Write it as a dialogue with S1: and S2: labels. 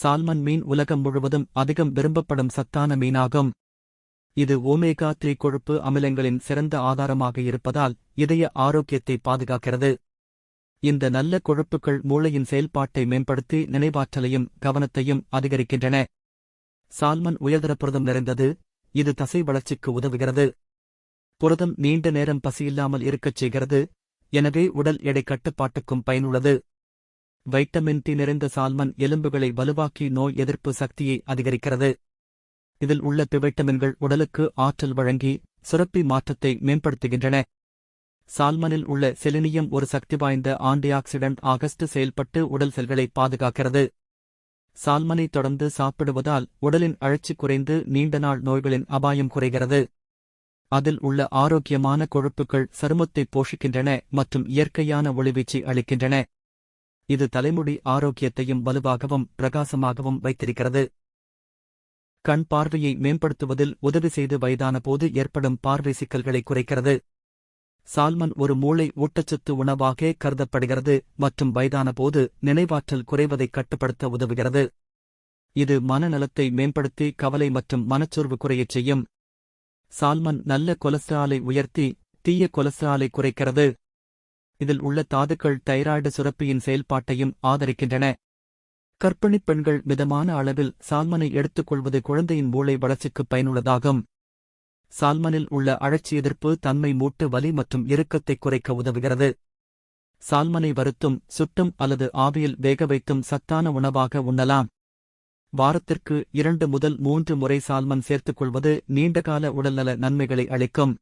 S1: Salmon மீன் உலகம் முழுவதும் அதிகம் விரும்பப்படும் சத்தான மீனாகும். இது ஓமேகா த்ரீ கொழுப்பு அமிலங்களின் சிறந்த ஆதாரமாக இருப்பதால் இதய ஆரோக்கியத்தை பாதுகாக்கிறது. இந்த நல்ல கொழுப்புகள் மூளையின் செயல்பாட்டை மேம்படுத்தி நினைவாற்றலையும் கவனத்தையும் அதிகரிக்கின்றன. சால்மன் உயர்தர புரதம் நிறைந்தது. இது தசை வளர்ச்சிக்கு உதவுகிறது. புரதம் நீண்ட நேரம் பசியில்லாமல் இருக்கச் செய்கிறது. எனவே உடல் எடை கட்டுப்பாட்டுக்கும் பயனுள்ளது. வைட்டமின் டி நிறைந்த சால்மன் எலும்புகளை வலுவாக்கி நோய் எதிர்ப்பு சக்தியை அதிகரிக்கிறது. இதில் உள்ள பிவைட்டமின்கள் உடலுக்கு ஆற்றல் வழங்கி சுரப்பி மாற்றத்தை மேம்படுத்துகின்றன. சால்மனில் உள்ள செலினியம் ஒரு சக்தி வாய்ந்த ஆன்டிஆக்சிடென்ட் ஆகஸ்ட் செயல்பட்டு உடல் செல்களை பாதுகாக்கிறது. சால்மனை தொடர்ந்து சாப்பிடுவதால் உடலின் அழற்சி குறைந்து நீண்ட நாள் நோய்களின் அபாயம் குறைகிறது. அதில் உள்ள ஆரோக்கியமான கொழுப்புகள் சருமத்தை போஷிக்கின்றன மற்றும் இயற்கையான ஒளிவீச்சை அளிக்கின்றன. இது தலைமுடி ஆரோக்கியத்தையும் வலுவாகவும் பிரகாசமாகவும் வைத்திருக்கிறது. கண் பார்வையை மேம்படுத்துவதில் உதவி செய்து வயதான போது ஏற்படும் பார்வை சிக்கல்களை குறைக்கிறது. சால்மன் ஒரு மூளை ஊட்டச்சத்து உணவாக கருதப்படுகிறது மற்றும் வயதான போது நினைவாற்றல் குறைவதை கட்டுப்படுத்த உதவுகிறது. இது மனநலத்தை மேம்படுத்தி கவலை மற்றும் மனச்சோர்வு குறையச் செய்யும். சால்மன் நல்ல கொலஸ்ட்ராலை உயர்த்தி தீய கொலஸ்ட்ராலை குறைக்கிறது. இதில் உள்ள தாதுக்கள் தைராய்டு சுரப்பியின் செயல்பாட்டையும் ஆதரிக்கின்றன. கர்ப்பிணிப் பெண்கள் மிதமான அளவில் சால்மனை எடுத்துக்கொள்வது குழந்தையின் மூளை வளர்ச்சிக்கு பயனுள்ளதாகும். சால்மனில் உள்ள அழற்சி எதிர்ப்பு தன்மை மூட்டு வலி மற்றும் இறுக்கத்தை குறைக்க உதவுகிறது. சால்மனை வருத்தும் சுட்டும் அல்லது ஆவியில் வேக வைத்தும் சத்தான உணவாக உண்ணலாம். வாரத்திற்கு இரண்டு முதல் மூன்று முறை சால்மன் சேர்த்துக் கொள்வது நீண்டகால உடல்நல நன்மைகளை அளிக்கும்.